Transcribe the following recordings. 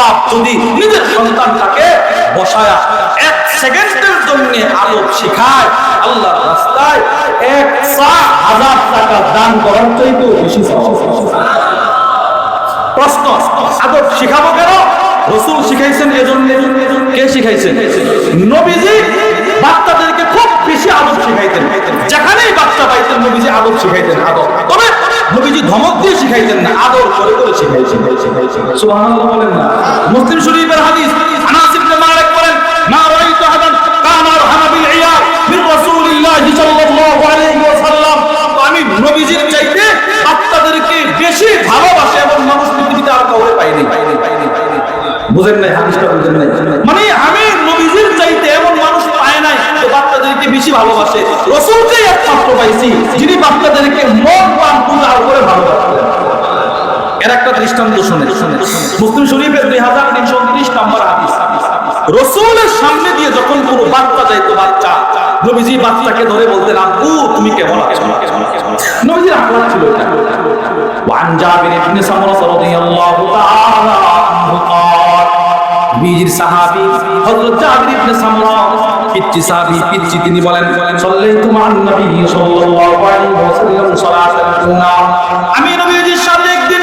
বাপ যদি নিজের সন্তানটাকে বসায়া এক সেকেন্ডের জন্য আলোক শিখায়, আল্লাহর রাস্তায় এক হাজার টাকা দান করার চাইতেও বেশি। প্রশ্ন শিখাবো কেন? রসুল শিখাইছেন এজন্য। কে শিখাইছেন? নবীজি বাচ্চাদেরকে খুব বেশি আদব শিখাইতেন। যেখানেই বাচ্চা পাইতেন, নবীজি আদব শিখাইতেন। আদব। তবে নবীজি ধমক দিয়ে শিখাইতেন না, আদর করে করে শিখাইছেন। সুবহানাল্লাহ বলেন না। মুসলিম শরীফের হাদিস, আনাস ইবনে মালিক বলেন, মা রাআইতু আহাদান কানা আরহামা বিল ইয়াল মিন রাসূলিল্লাহি সাল্লাল্লাহু আলাইহি ওয়াসাল্লাম। আমি নবীজির চাইতে বাচ্চাদেরকে বেশি ভালোবাসে এমন মানুষ পৃথিবীতে আর পাইনি পাইনি। বুঝেন নাই হাদিসটা বুঝেন নাই? মানে আমি নবীজির চাইতে এমন মানুষ পাই নাই যে বাচ্চাদেরকে বেশি ভালোবাসে রসুলকেই একমাত্র পাইছি যিনি বাচ্চাদেরকে মন প্রাণ পূজার করে ভালোবাসেন এর একটা দৃষ্টান্ত শুনে মুসলিম শরীফের দুই হাজার তিনশো উনত্রিশ নম্বর হাদিস রসুলের সামনে দিয়ে যখন কোনো বাচ্চা যাইতো বাচ্চা নবীজি বাচ্চাকে ধরে বলতেন আব্বু তুমি কেমন আছো নবীজির আখলাক ছিল এটা وعن جابر بن سمرة رضي الله تعالى عنه قال বীর সাহাবী হযরত জাবির ইবনে সামরা সাহাবী পিচ্চি তিনি বলেন মান নবী আমি নবীজির সাথে একদিন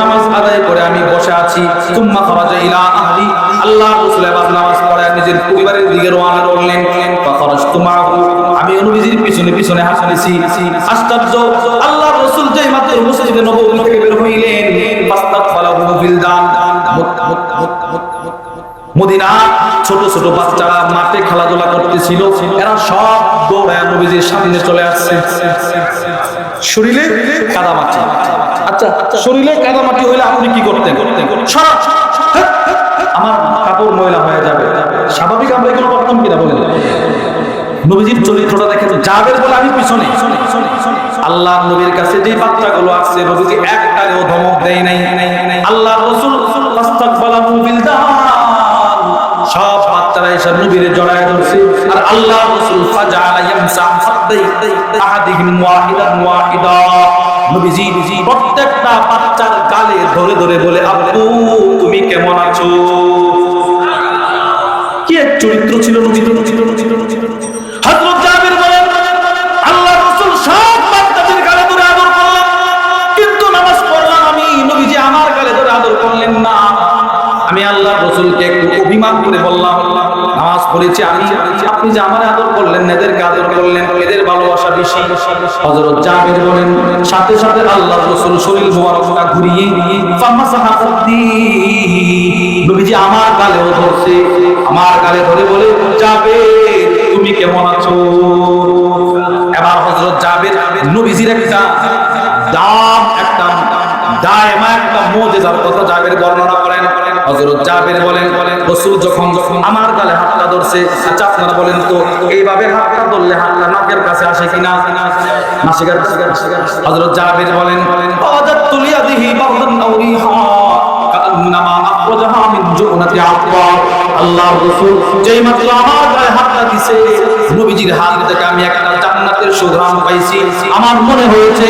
নামাজ আমি বসে আছি। নামাজ পড়ে আমি পিছনে পিছনে আশ্চর্য, আল্লাহ রাসূল যেই মাত্র মসজিদে থেকে বের হইলেন। ফাস্তাগফালাহু বিলদান। মদিনা ছোট ছোট বাচ্চারা মাঠে খেলাধুলা করতেছিল। এরা সব দৌড়ায় নবীজির সামনে চলে আসছে। শরীরে আচ্ছা শরীরে কাদামাটি হইলে আপনি কি করতেন? আমার কাপড় ময়লা হয়ে যাবে। স্বাভাবিক আমরা এগুলো করতাম কিনা বলেন? নবীজির চরিত্রটা দেখেন যাবের বলে আমি পিছনে। আল্লাহ নবীর কাছে যে বাচ্চাগুলো আসছে, নবীজি একটারেও ধমক দেয় নাই। আল্লাহ রসুল সব বাচ্চারা এসে নবীরে জড়ায় ধরছে। আর আল্লাহ রাসূল প্রত্যেকটা বাচ্চার গালে ধরে ধরে বলে তুমি কেমন আছো? কি এক চরিত্র ছিল নবীর ছিল রসুলকে অভিমান করে বললাম, নামাজ পড়েছি আমি। আপনি যে আমার আদর করলেন, এদেরকে আদর করলেন, এদের ভালোবাসা বেশি। হযরত জাবির বলেন, সাথে সাথে আল্লাহ রসুল শরীর মোবারকটা ঘুরিয়ে নবীজি আমার গালেও ধরছে, আমার গালে ধরে বলে যাবে তুমি কেমন আছো? এবার হযরত জাবির নবীজির একটা দাম, একটা দায়মা, একটা মুজিজার কথা জাবির বর্ণনা করেন। হযরত জাবির বলেন, রাসূল যখন যখন আমার গালে হাতটা ধরছে আচ্ছা আপনারা বলেন তো এইভাবে হাতটা ধরলে হাতটা নাকের কাছে আসে কিনা? নাসিকার হযরত জাবির বলেন ওয়াজাতু লিয়াদিহি বারদান আও রিহা কান্নামা আখরাজাহা মিন জুনাতি আব্বার আল্লাহ রাসূল যেই মাত্র আমার গায়ে হাতটা দিছে, নবীজির হাত থেকে আমি একটা জান্নাতের সুঘ্রাণ পাইছি। আমার মনে হয়েছে,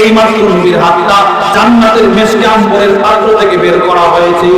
এই মাত্র নবীর হাতটা জান্নাতের মেশকে আম্বরের পাত্র থেকে বের করা হয়েছে।